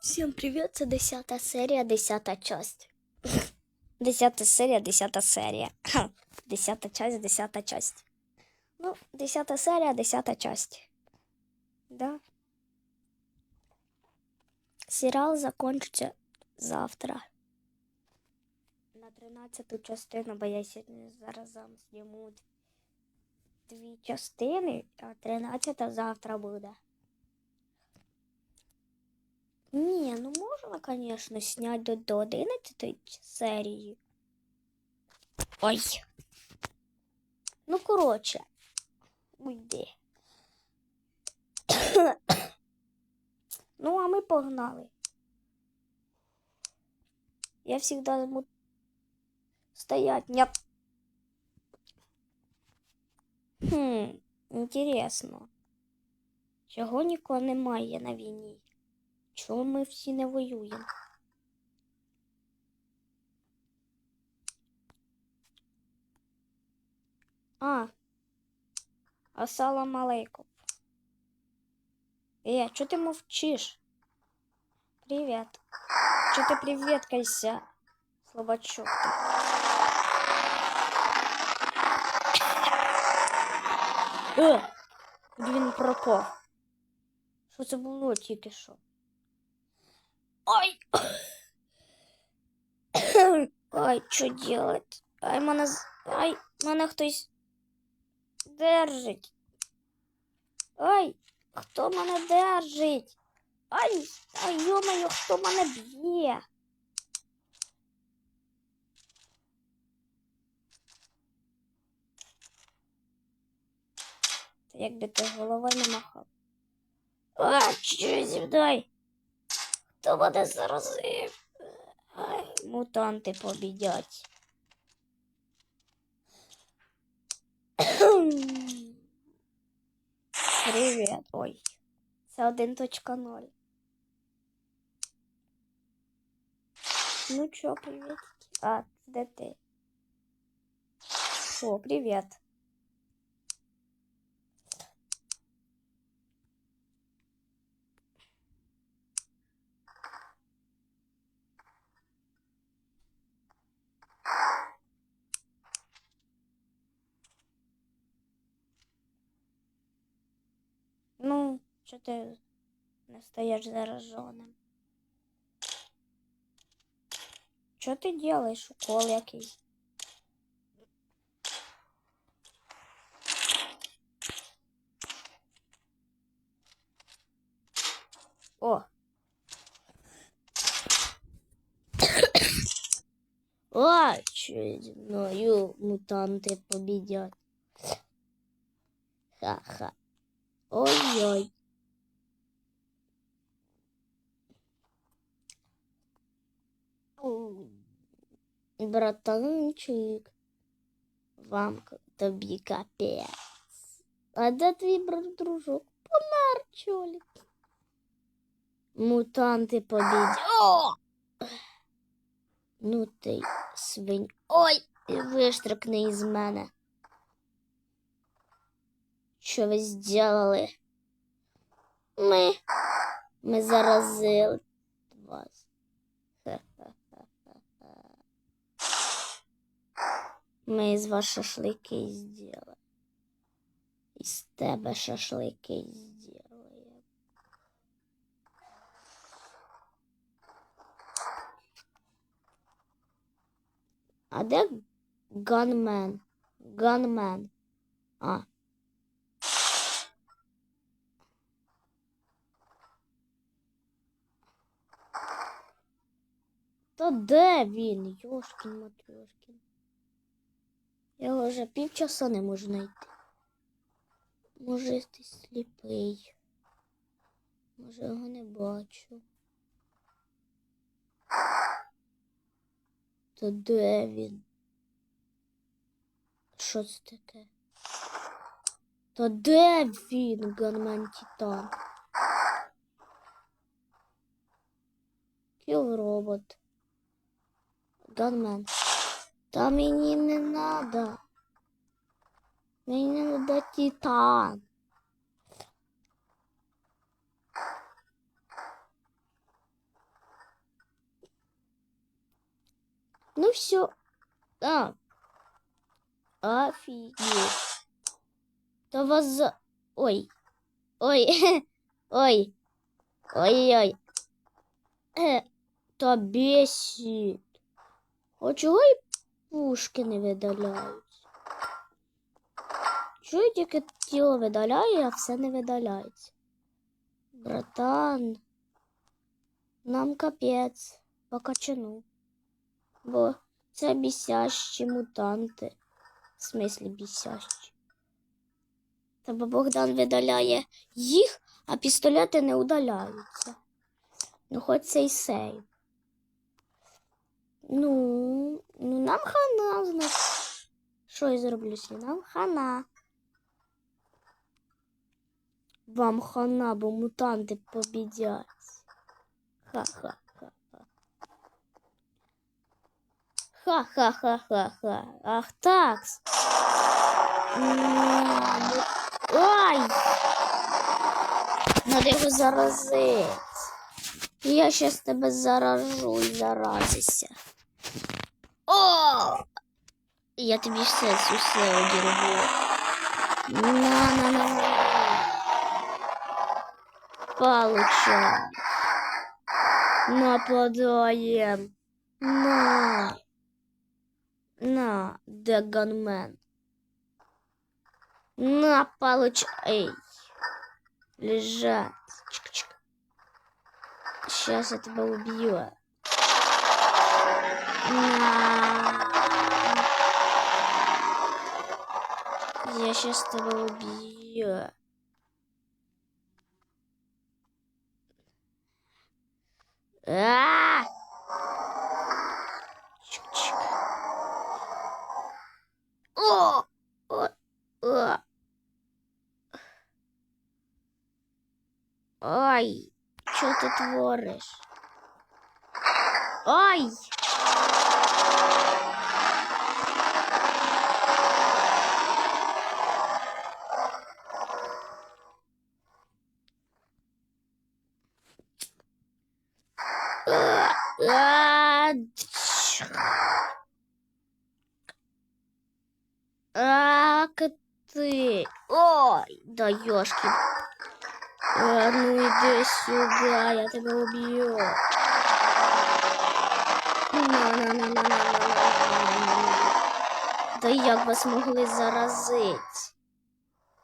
Всем привет, це 10 серія, 10 часть. 10 серія, 10 серія. 10 часть, 10 часть. Ну, 10 серія, 10 часть. Да. Серіал закончиться завтра. На 13 частину, бо я сьогодні заразом зніму дві частини, а 13 завтра буде. Ні, ну можна, конечно, снять до, до 11 серії. Ой. Ну, коротше. Уйди. ну, а ми погнали. Я всегда буду стоять. Нет. Хм, інтересно. Чого нікого немає на війні? Чому ми всі не воюємо? А. Ассалам алейкум. Э, что ты мовчишь? Привет. Что ты приветкайся, слабачок ты? Е, куди він пропав? Що це було тільки що? Ой! Ай, що делать? Ай, мене... з- Ай, мене хтось держить. Ай, хто мене держить? Ай, ай, йо-моє, хто мене б'є? Та Якби ти головою не махав. А, що зі мною? Хто мене заразив? Ай, мутанти побідять. Привіт. Ой. Це 1.0. Ну чё, привет. А, де ти? О, привет. що ти не стаєш зараженим? Що ти робиш? Укол який? О. Очередною мутанты победят. Ха-ха. Ой-ой. Братанчик, вам тобі капець. А де твій брат дружок? Помер, чолік. Мутанти побідь. О! Ну ти свинь. Ой, виштрикни із мене. Що ви зробили? Ми. Ми заразили Ми із вас шашлики зробили. Із тебе шашлики зробили. А де ганмен? Ганмен. А. Та де він? Йошкін Матрешкін. Я його вже півчаса не можу знайти. Може, ти сліпий. Може, його не бачу. Та де він? Що це таке? Та де він, Ганмен Титан? Кіл робот. Ганмен. Там мені не надо. Мені не надо титан. Ну все. А. Офигеть. То вас за... Ой. Ой. Ой. Ой-ой. Э, Та бесит. А чого пушки не видаляються? Чого я тільки тіло видаляю, а все не видаляється? Братан, нам капець по качану. Бо це бісящі мутанти. В смислі бісящі. Та Богдан видаляє їх, а пістолети не удаляються. Ну, хоч це й сейв. Ну, ну нам хана, значить. Що я зроблю з Нам хана. Вам хана, бо мутанти побідять. Ха-ха-ха. Ха-ха-ха-ха-ха. Ах так. Ай! Надо його заразити. Я щас тебе заражу і заразися. О! Я тобі все усе одірву. На-на-на. Получай. Нападаем. На. На, Деганмен. На, получай. Лежать. Сейчас тебя убью. Я сейчас тебя убью. А! Чик-чик. О! О! О! Ай, что ты творишь? Ой! А, коты. Ой, да ёшки. А ну иди сюда, я тебя убью. Да як вас могли заразить?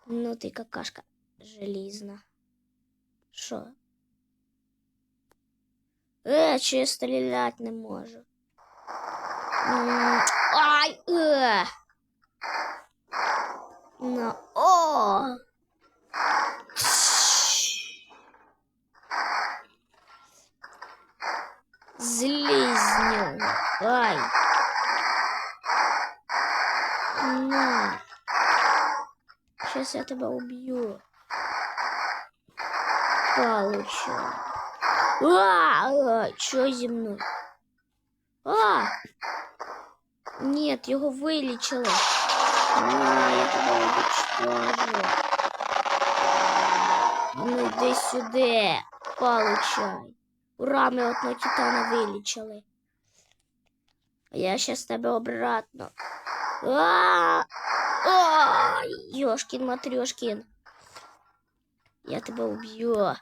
Ну ты какашка железна. Що? Э, чи я стрілять не можу? Ай, э, На, о! Злизню. Ай. На. Сейчас я тебя убью. Получу. А, а, що зі мною? А! Нет, його вилічили. А, я тебе уничтожу. Ну йди сюди. Получай. Ура, ми одного титана вилічили. Я щас тебе обратно. А! Ой, Ёшкин Матрёшкин. Я тебя убью.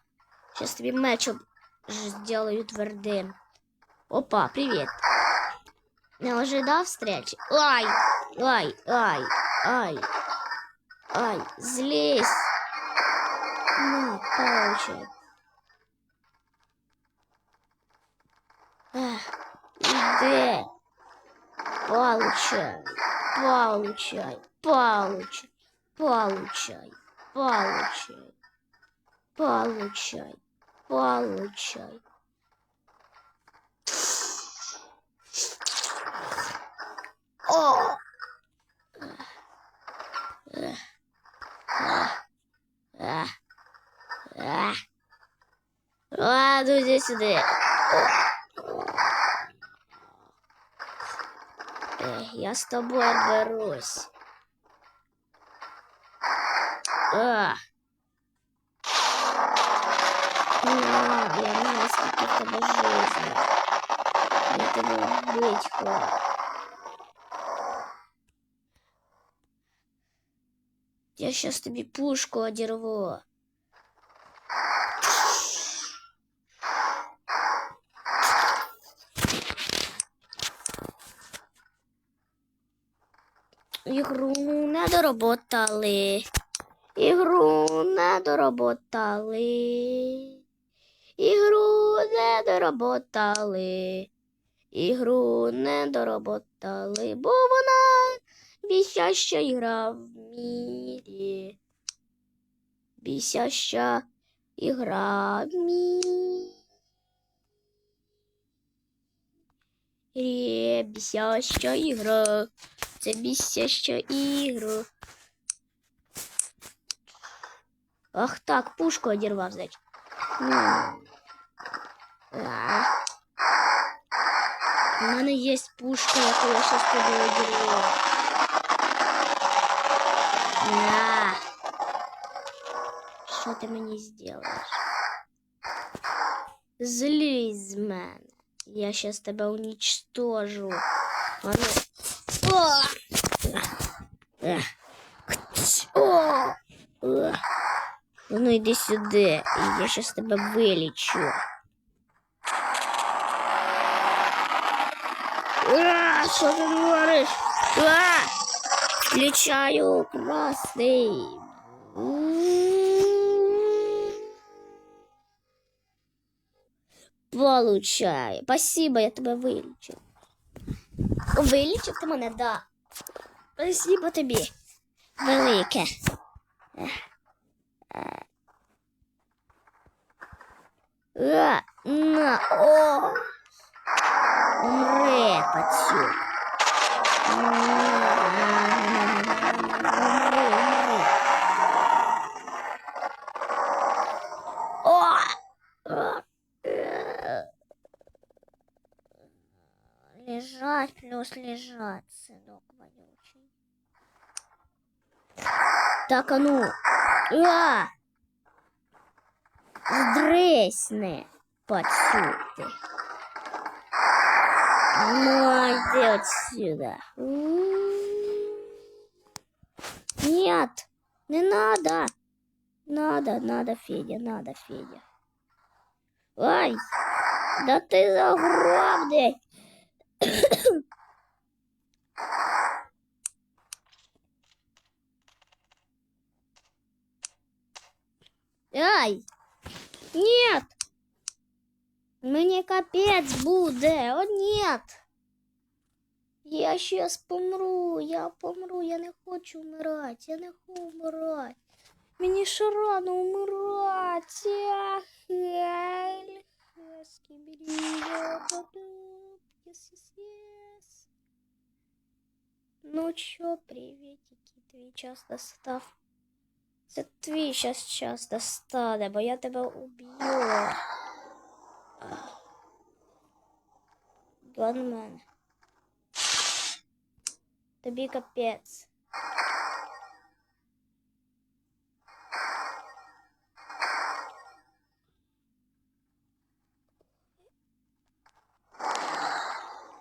Сейчас тебе меч об- ж- сделаю твердым. Опа, привет. Не ожидал встречи? Ай, ай, ай, ай, ай, злезь. На, получай. Иди. Получай, получай, получай, получай, получай, получай, получай. О! А. Ладно, иди сюда. Я с тобой отберусь. А. Ну, я не знаю, сколько каких-то божеств. Это не бечко. Я сейчас тебе пушку одерву. Ігру не дороботали. Ігру не дороботали. Ігру не дороботали. Ігру не дороботали, бо вона бісяща ігра в мірі. Бісяща ігра в мірі. Бісяща ігра. Це бісяща ігра. Ах так, пушку одірвав, значить. Ну. А. У мене є пушка, яку я щас тобі одірву. На. Що ти мені зробиш? Злізь з мене. Я щас тебе уничтожу. А ну. О! Ех. О! Ех. Ну йди сюди, і я щас тебе вилічу. А, що ти говориш? А, включаю класний. Получай. Спасибо, я тебе вилічив. Вилічив ти мене, да. Спасибо тобі. Велике. На, о! Умри, пацюк. Лежать плюс лежать, Так, а ну. А! Здрисни, пацюк ти. Ну, иди отсюда. Нет, не надо. Надо, надо, Федя, надо, Федя. Ай, да ты загробный. Ай, нет. Мені капець буде. О, нет. Я щас помру, я помру, я не хочу вмирати, я не хочу вмирати. Мені ще рано вмирати. Ах, ель. Yes, yes, yes. Ну чё, приветики, твій час достав. Це твій щас час достане, бо я тебе уб'ю. Ганмен. Тобі капець.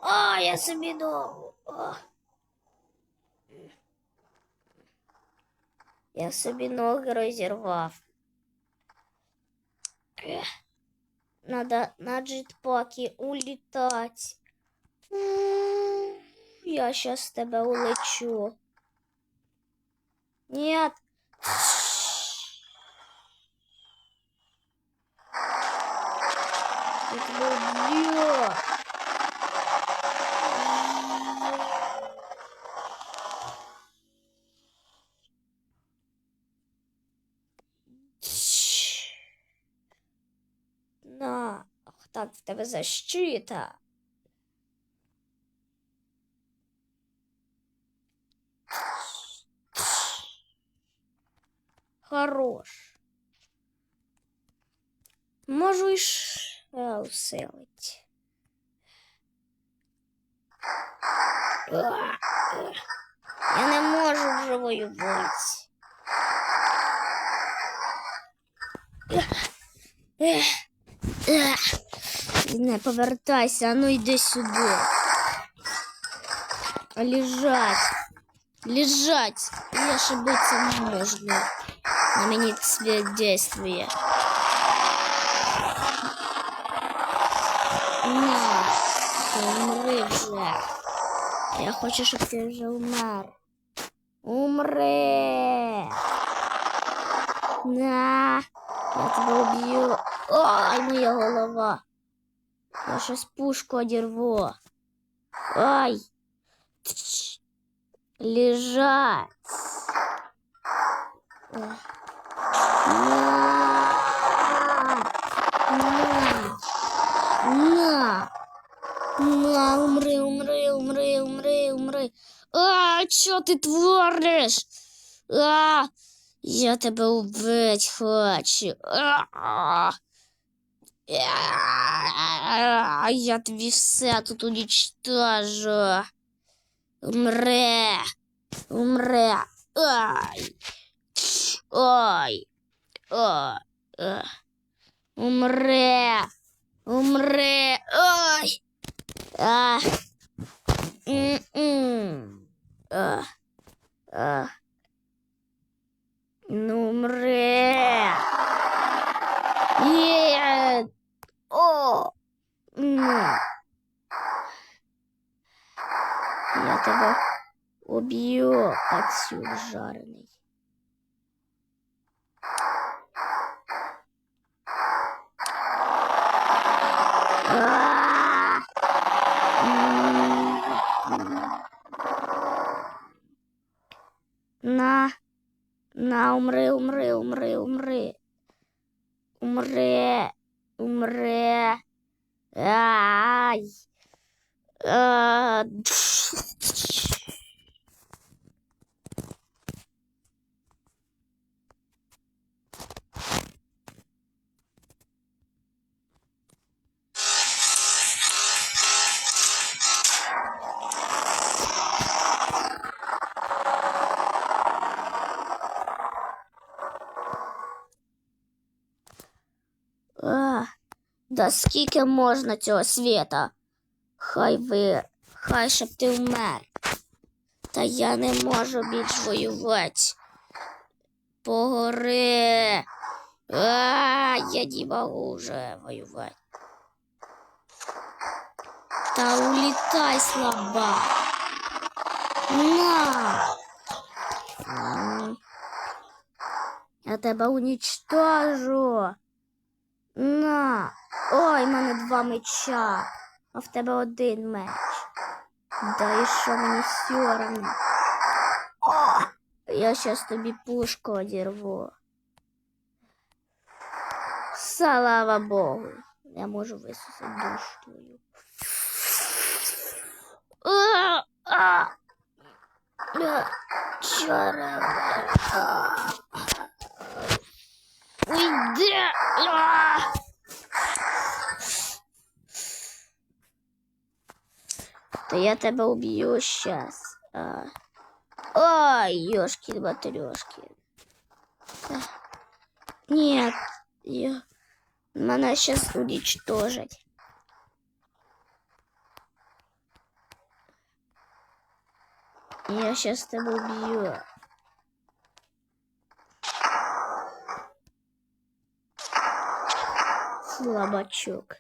А, я собі ногу. Я собі ноги розірвав. Ех. Надо на джетпаке улетать. Я сейчас тебя улечу. Нет. Тебе защита. Хорош. Можу і ще усилить. Я не можу вже воювати. Ех. Не повертайся, а ну йди сюди. Лежать. Лежать. Я ошибиться не можна. На мені це действує. На, ти умри вже. Я хочу, щоб ти вже умер. Умри. На, я тебе уб'ю. Ой, моя голова. Я щось пушку одірву. Ай. Тш. Лежать. Ой. На. На. На. Умри, умри, умри, умри, умри. А, що ти твориш? А, я тебе убить хочу. А, а, я тобі все тут уничтожу. Умре. Умре. Ай. Ой. Ой. Ой. Умре. Умре. Ой. А. А. А. Ну, умре. Нет. О. М. Я тебе убью, отсюда жареный. А! На, на, умри, умри, умри, умри. А, да скільки можна цього світа? Хай ви, хай щоб ти вмер. Та я не можу більш воювати. Погори. А, я не можу вже воювати. Та улітай, слаба. На. Я тебе уничтожу. На. Ой, в мене два меча, а в тебе один меч. Да і що мені сьорно. О, я щас тобі пушку одірву. Слава Богу. Я можу висусити душу твою. Чорова. Уйди! А! То я тебе убью сейчас. А. Ой, ёшкин матрешкин. Нет, я... Меня сейчас уничтожить. Я сейчас тебя убью. Слабачок.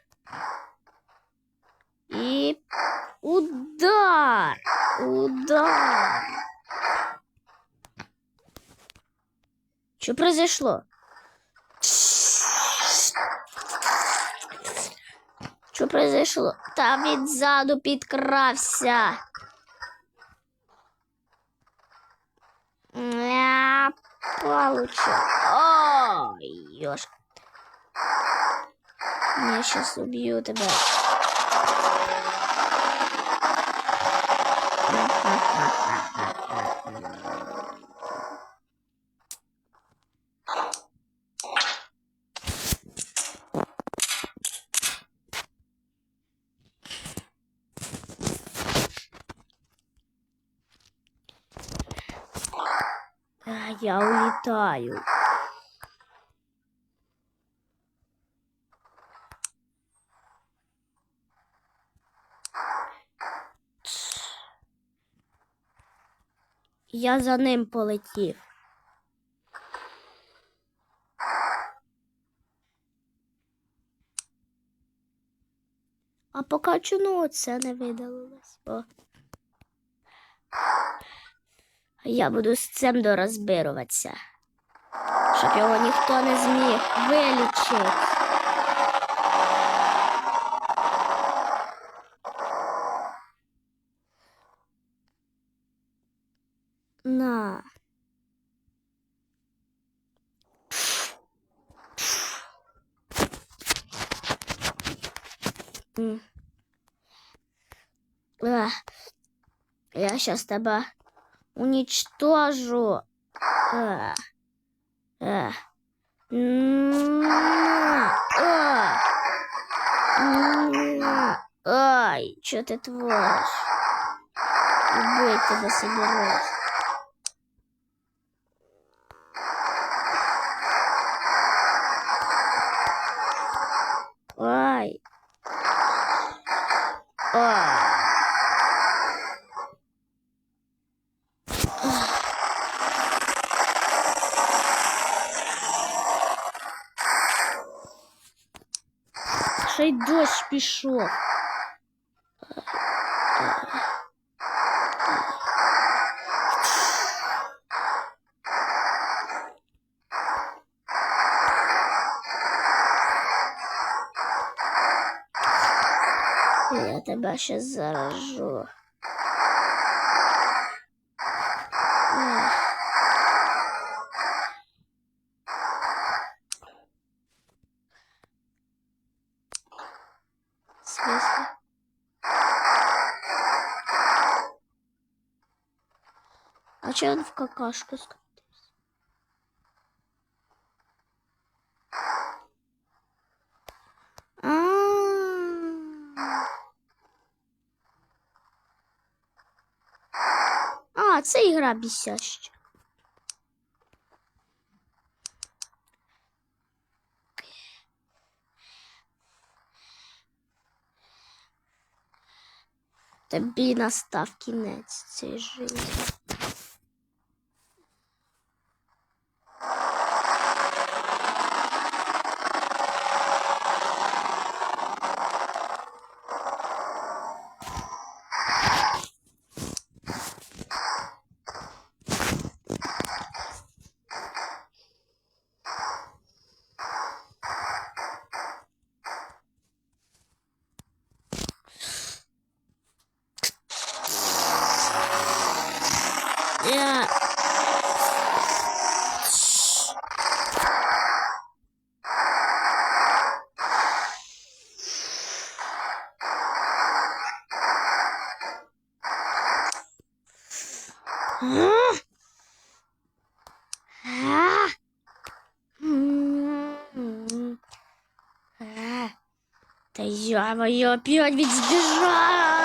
И удар! Удар! Что произошло? Що произошло? Там він ззаду підкрався. Я получу. Ой, ёшка. Я сейчас убью тебя. А, Я улетаю. Я за ним полетів. А поки чому це не видалилось? О. Я буду з цим дорозбируватися, щоб його ніхто не зміг вилічити. Я сейчас тебя уничтожу. Ах. М, Ай, что ты творишь? Убить тебя соберусь. Ай. Ай. Ще й дощ. Я тебе ще заражу. Какашка скатилась. А а, це ігра бісяща. Тобі настав кінець цієї життя. Я... А? А? А. Да я опять ведь сбежал!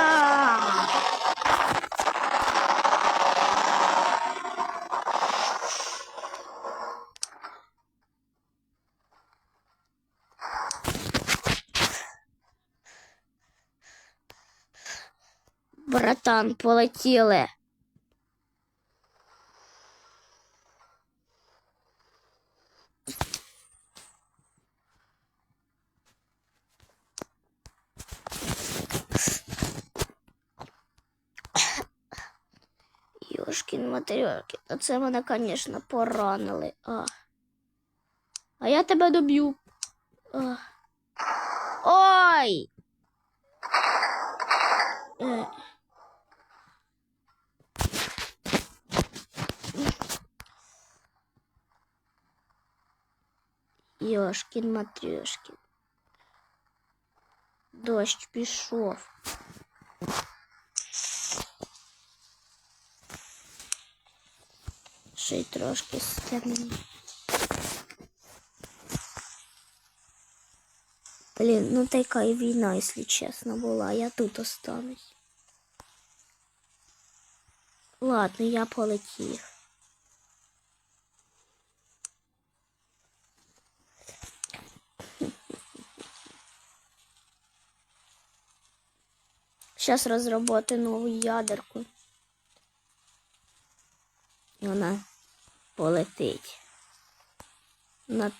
Братан, полетіли. Йошкін матерьорки, та це мене, звісно, поранили. А. а я тебе доб'ю. А. Ой! Е. Йошкін матрьошкін. Дощ пішов. Ще й трошки стемні. Блін, ну така і війна, якщо чесно, була. Я тут останусь. Ладно, я полетів. Сейчас разработаю новую ядерку. І вона полетить. На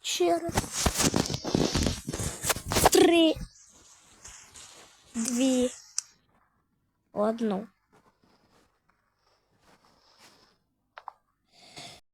через три, дві, одну.